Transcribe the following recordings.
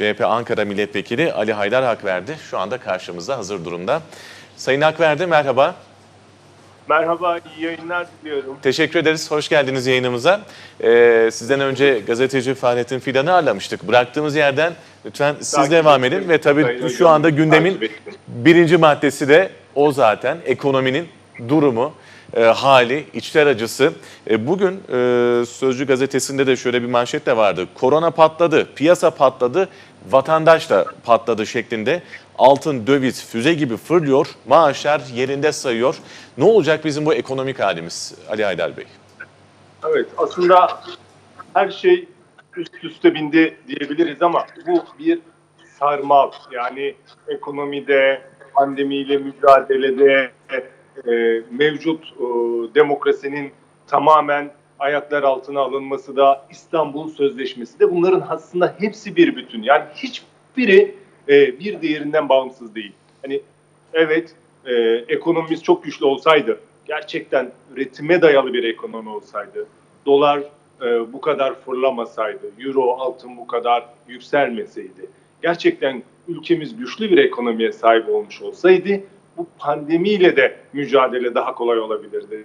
CHP Ankara Milletvekili Ali Haydar Hakverdi şu anda karşımızda hazır durumda. Sayın Hakverdi merhaba. Merhaba, iyi yayınlar diliyorum. Teşekkür ederiz. Hoş geldiniz yayınımıza. Ee, sizden önce gazeteci Fahrettin Fidan'ı ağırlamıştık. Bıraktığımız yerden lütfen siz Takip devam edin. Ve tabii Sayın şu anda gündemin birinci maddesi de o zaten. Ekonominin durumu, e, hali, içler acısı. E, bugün e, Sözcü gazetesinde de şöyle bir manşet de vardı. Korona patladı, piyasa patladı, vatandaş da patladı şeklinde. Altın, döviz, füze gibi fırlıyor, maaşlar yerinde sayıyor. Ne olacak bizim bu ekonomik halimiz Ali Haydar Bey? Evet, aslında her şey üst üste bindi diyebiliriz ama bu bir sarmal. Yani ekonomide, pandemiyle mücadelede, e, mevcut e, demokrasinin tamamen ayaklar altına alınması da İstanbul Sözleşmesi de bunların aslında hepsi bir bütün. Yani hiçbiri e, bir diğerinden bağımsız değil. Hani evet e, ekonomimiz çok güçlü olsaydı, gerçekten üretime dayalı bir ekonomi olsaydı, dolar e, bu kadar fırlamasaydı, euro, altın bu kadar yükselmeseydi, gerçekten ülkemiz güçlü bir ekonomiye sahip olmuş olsaydı, bu pandemiyle de mücadele daha kolay olabilirdi.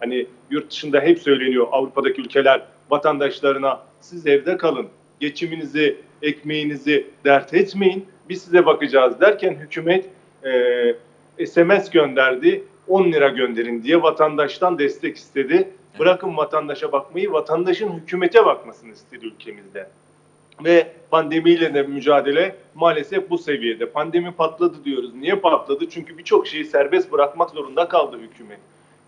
Hani yurt dışında hep söyleniyor Avrupa'daki ülkeler vatandaşlarına siz evde kalın, geçiminizi, ekmeğinizi dert etmeyin, biz size bakacağız derken hükümet e, SMS gönderdi, 10 lira gönderin diye vatandaştan destek istedi. Bırakın vatandaşa bakmayı, vatandaşın hükümete bakmasını istedi ülkemizde. Ve pandemiyle de mücadele maalesef bu seviyede. Pandemi patladı diyoruz. Niye patladı? Çünkü birçok şeyi serbest bırakmak zorunda kaldı hükümet.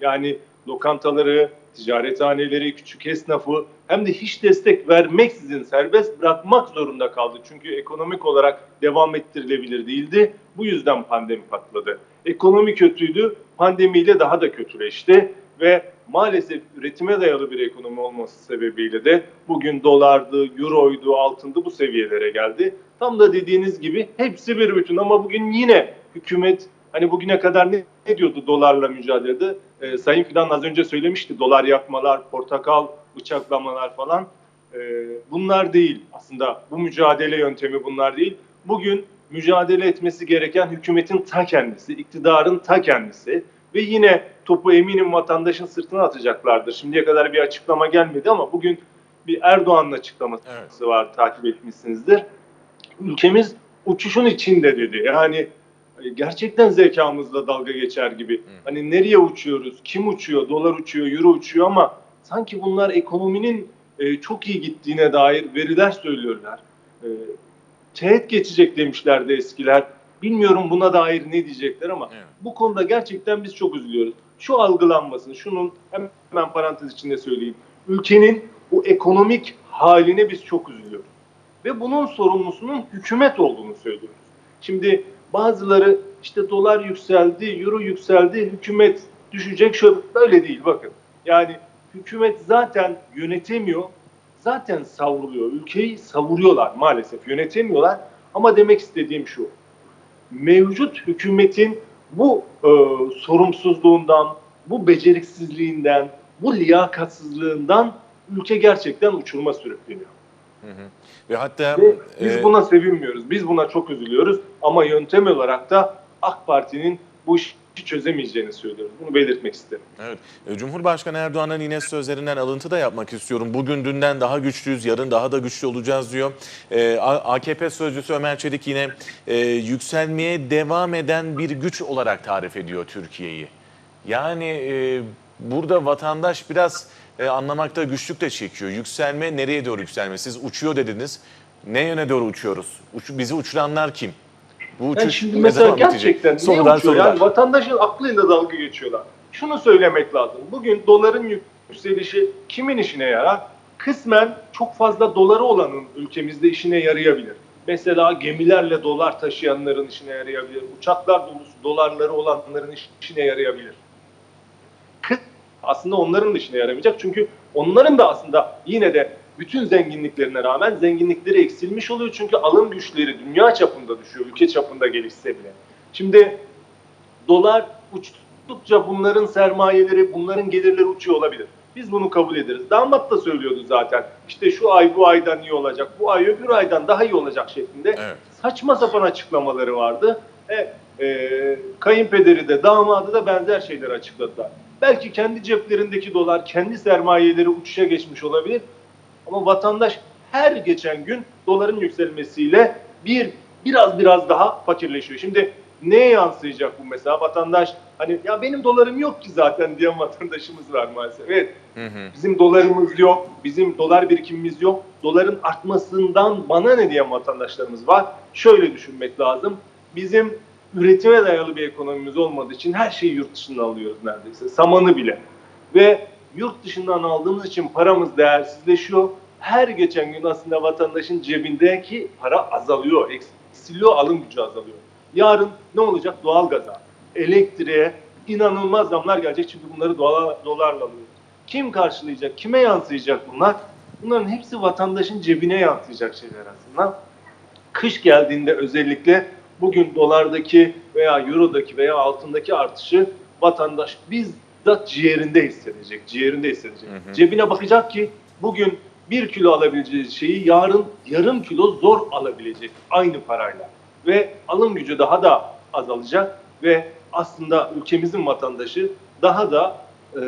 Yani lokantaları, ticarethaneleri, küçük esnafı hem de hiç destek vermeksizin serbest bırakmak zorunda kaldı. Çünkü ekonomik olarak devam ettirilebilir değildi. Bu yüzden pandemi patladı. Ekonomi kötüydü, pandemiyle daha da kötüleşti ve maalesef üretime dayalı bir ekonomi olması sebebiyle de bugün dolardı, euroydu, altındı bu seviyelere geldi. Tam da dediğiniz gibi hepsi bir bütün ama bugün yine hükümet hani bugüne kadar ne, ne diyordu dolarla mücadelede? Ee, Sayın Fidan az önce söylemişti dolar yakmalar, portakal bıçaklamalar falan. Ee, bunlar değil aslında bu mücadele yöntemi bunlar değil. Bugün mücadele etmesi gereken hükümetin ta kendisi, iktidarın ta kendisi ve yine topu eminim vatandaşın sırtına atacaklardır. Şimdiye kadar bir açıklama gelmedi ama bugün bir Erdoğan'ın açıklaması Evet. var takip etmişsinizdir. Ülkemiz uçuşun içinde dedi. Yani e, gerçekten zekamızla dalga geçer gibi. Hani nereye uçuyoruz? Kim uçuyor? Dolar uçuyor, euro uçuyor ama sanki bunlar ekonominin e, çok iyi gittiğine dair veriler söylüyorlar. E, teğet geçecek demişlerdi eskiler. Bilmiyorum buna dair ne diyecekler ama Evet. bu konuda gerçekten biz çok üzülüyoruz. Şu algılanmasın, şunun hemen parantez içinde söyleyeyim. Ülkenin bu ekonomik haline biz çok üzülüyoruz. Ve bunun sorumlusunun hükümet olduğunu söylüyoruz. Şimdi bazıları işte dolar yükseldi, euro yükseldi, hükümet düşecek şöyle böyle değil bakın. Yani hükümet zaten yönetemiyor, zaten savruluyor. Ülkeyi savuruyorlar maalesef, yönetemiyorlar. Ama demek istediğim şu, mevcut hükümetin bu e, sorumsuzluğundan, bu beceriksizliğinden, bu liyakatsızlığından ülke gerçekten uçuruma sürükleniyor. Ve hatta Ve biz e, buna sevinmiyoruz, biz buna çok üzülüyoruz. Ama yöntem olarak da AK Parti'nin bu işi çözemeyeceğini söylüyoruz. Bunu belirtmek isterim. Evet. E, Cumhurbaşkanı Erdoğan'ın yine sözlerinden alıntı da yapmak istiyorum. Bugün dünden daha güçlüyüz, yarın daha da güçlü olacağız diyor. E, AKP sözcüsü Ömer Çelik yine e, yükselmeye devam eden bir güç olarak tarif ediyor Türkiye'yi. Yani e, burada vatandaş biraz e, anlamakta güçlük de çekiyor. Yükselme nereye doğru yükselme? Siz uçuyor dediniz. Ne yöne doğru uçuyoruz? Uç, bizi uçuranlar kim? Bu uçuş Yani şimdi mesela zaman bitecek? gerçekten niye Sorular uçuyor? sorular. Yani vatandaşın aklıyla dalga geçiyorlar. Şunu söylemek lazım. Bugün doların yükselişi kimin işine yarar? Kısmen çok fazla doları olanın ülkemizde işine yarayabilir. Mesela gemilerle dolar taşıyanların işine yarayabilir. Uçaklar dolusu dolarları olanların işine yarayabilir. Kı- Aslında onların da işine yaramayacak. Çünkü onların da aslında yine de bütün zenginliklerine rağmen zenginlikleri eksilmiş oluyor. Çünkü alım güçleri dünya çapında düşüyor. Ülke çapında gelişse bile. Şimdi dolar uçtukça bunların sermayeleri, bunların gelirleri uçuyor olabilir. Biz bunu kabul ederiz. Damat da söylüyordu zaten. İşte şu ay bu aydan iyi olacak, bu ay öbür aydan daha iyi olacak şeklinde Evet. saçma sapan açıklamaları vardı. E, e, kayınpederi de damadı da benzer şeyler açıkladılar. Belki kendi ceplerindeki dolar, kendi sermayeleri uçuşa geçmiş olabilir. Ama vatandaş her geçen gün doların yükselmesiyle bir biraz biraz daha fakirleşiyor. Şimdi neye yansıyacak bu mesela? Vatandaş hani ya benim dolarım yok ki zaten diyen vatandaşımız var maalesef. Evet Hı hı. bizim dolarımız yok, bizim dolar birikimimiz yok. Doların artmasından bana ne diyen vatandaşlarımız var. Şöyle düşünmek lazım. Bizim üretime dayalı bir ekonomimiz olmadığı için her şeyi yurt dışından alıyoruz neredeyse. Samanı bile. Ve yurt dışından aldığımız için paramız değersizleşiyor. Her geçen gün aslında vatandaşın cebindeki para azalıyor, eksiliyor, alım gücü azalıyor. Yarın ne olacak? Doğalgaza, elektriğe inanılmaz zamlar gelecek çünkü bunları dolar, dolarla alıyoruz. Kim karşılayacak? Kime yansıyacak bunlar? Bunların hepsi vatandaşın cebine yansıyacak şeyler aslında. Kış geldiğinde özellikle bugün dolardaki veya eurodaki veya altındaki artışı vatandaş bizzat ciğerinde hissedecek. Ciğerinde hissedecek. Hı hı. Cebine bakacak ki bugün bir kilo alabileceği şeyi yarın yarım kilo zor alabilecek aynı parayla. Ve alım gücü daha da azalacak ve aslında ülkemizin vatandaşı daha da e,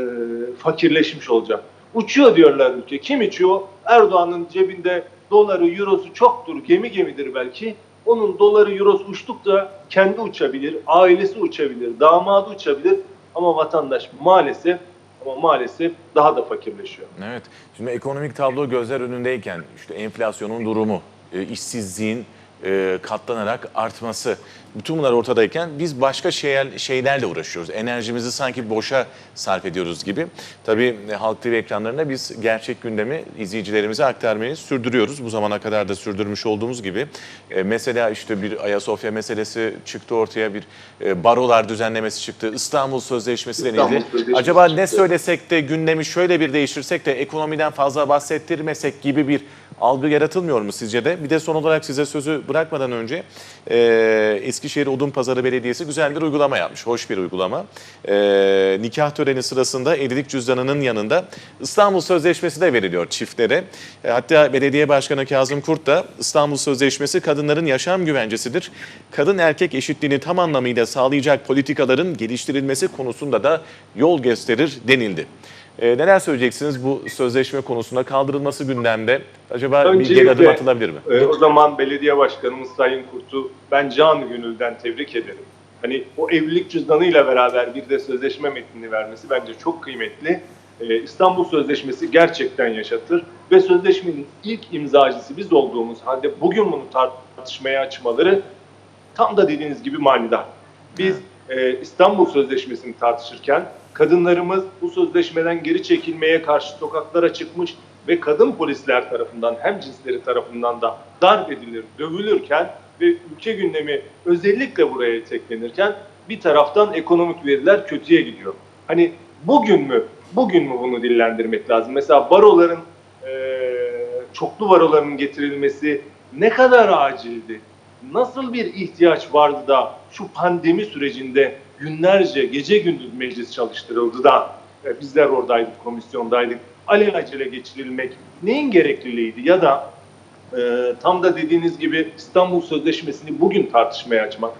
fakirleşmiş olacak. Uçuyor diyorlar ülke. Kim uçuyor? Erdoğan'ın cebinde doları, eurosu çoktur, gemi gemidir belki. Onun doları, eurosu uçtukça kendi uçabilir, ailesi uçabilir, damadı uçabilir. Ama vatandaş maalesef ama maalesef daha da fakirleşiyor. Evet. Şimdi ekonomik tablo gözler önündeyken işte enflasyonun durumu, e, işsizliğin e, katlanarak artması, bütün bunlar ortadayken biz başka şeyler, şeylerle uğraşıyoruz. Enerjimizi sanki boşa sarf ediyoruz gibi. Tabii e, Halk TV ekranlarında biz gerçek gündemi izleyicilerimize aktarmayı sürdürüyoruz. Bu zamana kadar da sürdürmüş olduğumuz gibi. E, mesela işte bir Ayasofya meselesi çıktı ortaya, bir e, barolar düzenlemesi çıktı, İstanbul Sözleşmesi İstanbul denildi. Sözleşmesi Acaba ne söylesek de gündemi şöyle bir değiştirsek de ekonomiden fazla bahsettirmesek gibi bir algı yaratılmıyor mu sizce de? Bir de son olarak size sözü bırakmadan önce e, Eskişehir Odunpazarı Belediyesi güzel bir uygulama yapmış. Hoş bir uygulama. E, nikah töreni sırasında evlilik cüzdanının yanında İstanbul Sözleşmesi de veriliyor çiftlere. E, hatta Belediye Başkanı Kazım Kurt da İstanbul Sözleşmesi kadınların yaşam güvencesidir. Kadın erkek eşitliğini tam anlamıyla sağlayacak politikaların geliştirilmesi konusunda da yol gösterir denildi. E, neler söyleyeceksiniz bu sözleşme konusunda kaldırılması gündemde? Acaba bir Öncelikle- geri adım atılabilir mi? Ee, o zaman belediye başkanımız Sayın Kurt'u ben canı gönülden tebrik ederim. Hani o evlilik cüzdanıyla beraber bir de sözleşme metnini vermesi bence çok kıymetli. Ee, İstanbul Sözleşmesi gerçekten yaşatır ve sözleşmenin ilk imzacısı biz olduğumuz halde bugün bunu tartışmaya açmaları tam da dediğiniz gibi manidar. Biz e, İstanbul Sözleşmesi'ni tartışırken kadınlarımız bu sözleşmeden geri çekilmeye karşı sokaklara çıkmış ve kadın polisler tarafından hem cinsleri tarafından da darp edilir, dövülürken ve ülke gündemi özellikle buraya teklenirken bir taraftan ekonomik veriler kötüye gidiyor. Hani bugün mü, bugün mü bunu dillendirmek lazım? Mesela baroların, e, çoklu baroların getirilmesi ne kadar acildi? Nasıl bir ihtiyaç vardı da şu pandemi sürecinde günlerce gece gündüz meclis çalıştırıldı da e, bizler oradaydık, komisyondaydık. Alelacele geçirilmek neyin gerekliliğiydi ya da e, tam da dediğiniz gibi İstanbul Sözleşmesi'ni bugün tartışmaya açmak.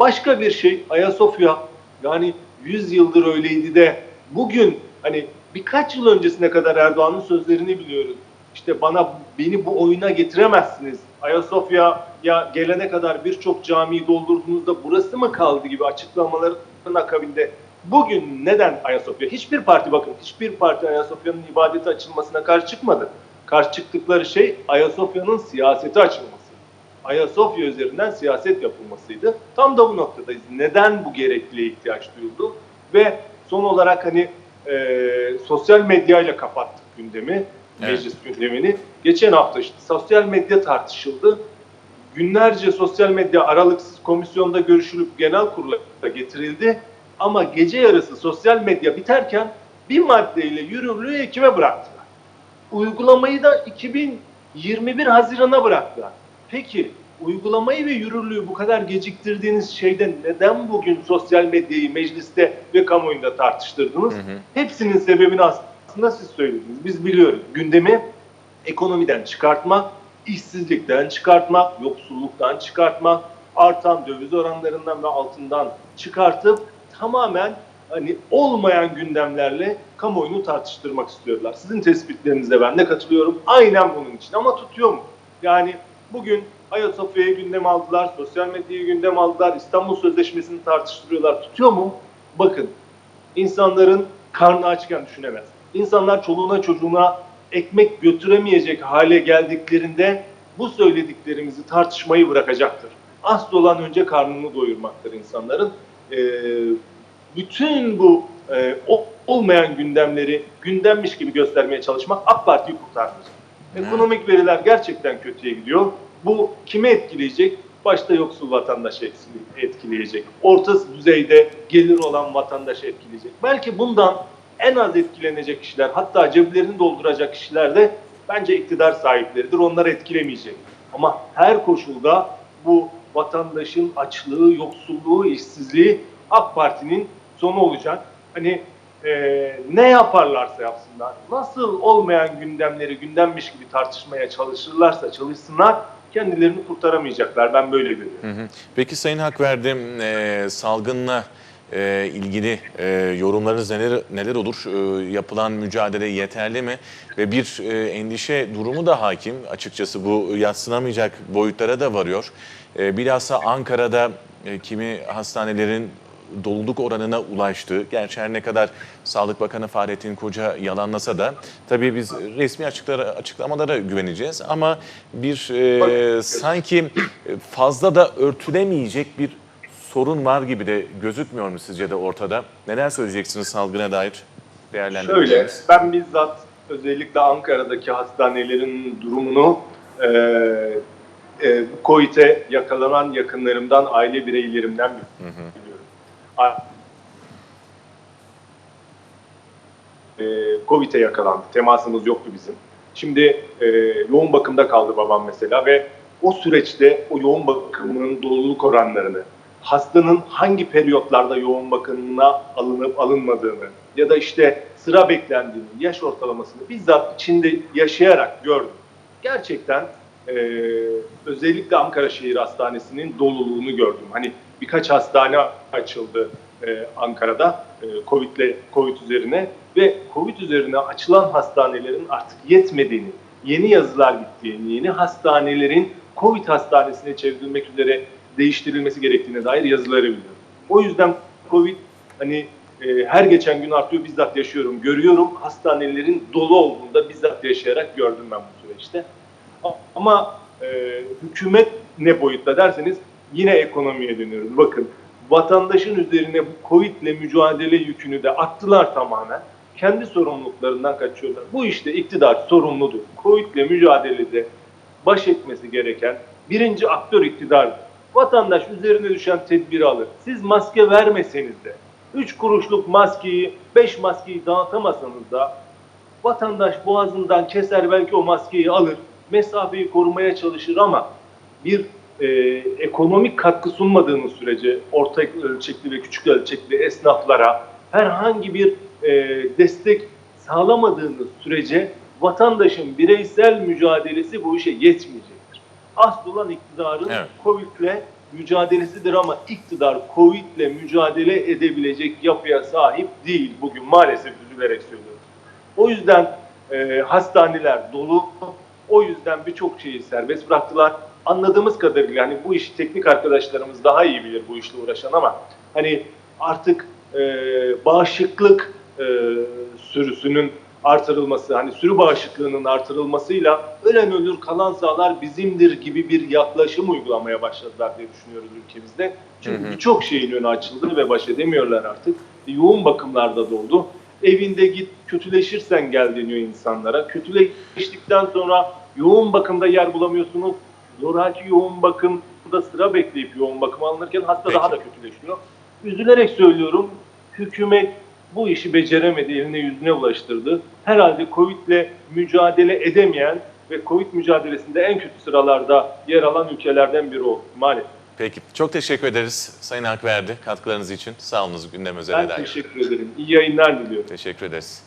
Başka bir şey Ayasofya yani 100 yıldır öyleydi de bugün hani birkaç yıl öncesine kadar Erdoğan'ın sözlerini biliyoruz. İşte bana beni bu oyuna getiremezsiniz. Ayasofya'ya gelene kadar birçok camiyi doldurduğunuzda burası mı kaldı gibi açıklamaların akabinde bugün neden Ayasofya? Hiçbir parti bakın hiçbir parti Ayasofya'nın ibadete açılmasına karşı çıkmadı. Karşı çıktıkları şey Ayasofya'nın siyasete açılması. Ayasofya üzerinden siyaset yapılmasıydı. Tam da bu noktadayız. Neden bu gerekliliğe ihtiyaç duyuldu? Ve son olarak hani e, sosyal medyayla kapattık gündemi, Evet. meclis gündemini. Geçen hafta işte sosyal medya tartışıldı. Günlerce sosyal medya aralıksız komisyonda görüşülüp genel kurula getirildi. Ama gece yarısı sosyal medya biterken bir maddeyle yürürlüğü kime bıraktılar? Uygulamayı da 2021 Haziran'a bıraktılar. Peki uygulamayı ve yürürlüğü bu kadar geciktirdiğiniz şeyden neden bugün sosyal medyayı mecliste ve kamuoyunda tartıştırdınız? Hı hı. Hepsinin sebebini aslında aslında siz söylediniz. Biz biliyoruz. Gündemi ekonomiden çıkartmak, işsizlikten çıkartmak, yoksulluktan çıkartmak, artan döviz oranlarından ve altından çıkartıp tamamen hani olmayan gündemlerle kamuoyunu tartıştırmak istiyorlar. Sizin tespitlerinize ben de katılıyorum. Aynen bunun için ama tutuyor mu? Yani bugün Ayasofya'yı gündem aldılar, sosyal medyayı gündem aldılar, İstanbul Sözleşmesi'ni tartıştırıyorlar. Tutuyor mu? Bakın insanların karnı açken düşünemez. İnsanlar çoluğuna çocuğuna ekmek götüremeyecek hale geldiklerinde bu söylediklerimizi tartışmayı bırakacaktır. Asıl olan önce karnını doyurmaktır insanların. Ee, bütün bu e, olmayan gündemleri gündemmiş gibi göstermeye çalışmak AK Parti'yi kurtarmayacak. Ekonomik veriler gerçekten kötüye gidiyor. Bu kimi etkileyecek? Başta yoksul vatandaşı etkileyecek. Orta düzeyde gelir olan vatandaşı etkileyecek. Belki bundan en az etkilenecek kişiler, hatta ceplerini dolduracak kişiler de bence iktidar sahipleridir. Onları etkilemeyecek. Ama her koşulda bu vatandaşın açlığı, yoksulluğu, işsizliği AK Parti'nin sonu olacak. Hani e, ne yaparlarsa yapsınlar, nasıl olmayan gündemleri gündemmiş gibi tartışmaya çalışırlarsa çalışsınlar, kendilerini kurtaramayacaklar. Ben böyle görüyorum. Peki Sayın Hakverdi, e, salgınla e, ilgili e, yorumlarınız neler neler olur? E, yapılan mücadele yeterli mi? Ve bir e, endişe durumu da hakim. Açıkçası bu yatsınamayacak boyutlara da varıyor. E, bilhassa Ankara'da e, kimi hastanelerin doluluk oranına ulaştı. Gerçi her ne kadar Sağlık Bakanı Fahrettin Koca yalanlasa da tabii biz resmi açıklara, açıklamalara güveneceğiz ama bir e, sanki fazla da örtülemeyecek bir sorun var gibi de gözükmüyor mu sizce de ortada? Neler söyleyeceksiniz salgına dair Şöyle, değerlendireceğiniz? ben bizzat özellikle Ankara'daki hastanelerin durumunu e, e, COVID'e yakalanan yakınlarımdan, aile bireylerimden biliyorum. E, COVID'e yakalandı. Temasımız yoktu bizim. Şimdi e, yoğun bakımda kaldı babam mesela ve o süreçte o yoğun bakımının doluluk oranlarını, hastanın hangi periyotlarda yoğun bakımına alınıp alınmadığını ya da işte sıra beklendiğini, yaş ortalamasını bizzat içinde yaşayarak gördüm. Gerçekten e, özellikle Ankara Şehir Hastanesi'nin doluluğunu gördüm. Hani birkaç hastane açıldı e, Ankara'da e, Covid'le Covid üzerine ve Covid üzerine açılan hastanelerin artık yetmediğini, yeni yazılar gittiğini, yeni hastanelerin Covid hastanesine çevrilmek üzere değiştirilmesi gerektiğine dair yazıları biliyorum. O yüzden Covid hani e, her geçen gün artıyor bizzat yaşıyorum, görüyorum. Hastanelerin dolu olduğunda bizzat yaşayarak gördüm ben bu süreçte. Ama e, hükümet ne boyutta derseniz yine ekonomiye dönüyoruz. Bakın vatandaşın üzerine bu Covid ile mücadele yükünü de attılar tamamen. Kendi sorumluluklarından kaçıyorlar. Bu işte iktidar sorumludur. Covid ile mücadelede baş etmesi gereken birinci aktör iktidardır. Vatandaş üzerine düşen tedbiri alır. Siz maske vermeseniz de 3 kuruşluk maskeyi, 5 maskeyi dağıtamasanız da vatandaş boğazından keser belki o maskeyi alır. Mesafeyi korumaya çalışır ama bir e, ekonomik katkı sunmadığınız sürece orta ölçekli ve küçük ölçekli esnaflara herhangi bir e, destek sağlamadığınız sürece vatandaşın bireysel mücadelesi bu işe yetmeyecektir. Asıl olan iktidarın Evet. Covid'le mücadelesidir ama iktidar Covid'le mücadele edebilecek yapıya sahip değil bugün maalesef üzülerek söylüyorum. O yüzden e, hastaneler dolu. O yüzden birçok şeyi serbest bıraktılar. Anladığımız kadarıyla hani bu işi teknik arkadaşlarımız daha iyi bilir bu işle uğraşan ama hani artık e, bağışıklık e, sürüsünün artırılması, hani sürü bağışıklığının artırılmasıyla ölen ölür kalan sağlar bizimdir gibi bir yaklaşım uygulamaya başladılar diye düşünüyoruz ülkemizde. Çünkü birçok şeyin önü açıldı ve baş edemiyorlar artık. Yoğun bakımlarda doldu. Evinde git kötüleşirsen gel deniyor insanlara. Kötüleştikten sonra yoğun bakımda yer bulamıyorsunuz. Zoraki yoğun bakımda sıra bekleyip yoğun bakım alınırken hasta Peki. daha da kötüleşiyor. Üzülerek söylüyorum hükümet bu işi beceremedi, eline yüzüne ulaştırdı. Herhalde Covid'le mücadele edemeyen ve Covid mücadelesinde en kötü sıralarda yer alan ülkelerden biri oldu maalesef. Peki çok teşekkür ederiz Sayın Hakverdi katkılarınız için. Sağ olunuz gündem Ben üzerine dair. teşekkür ederim. İyi yayınlar diliyorum. Teşekkür ederiz.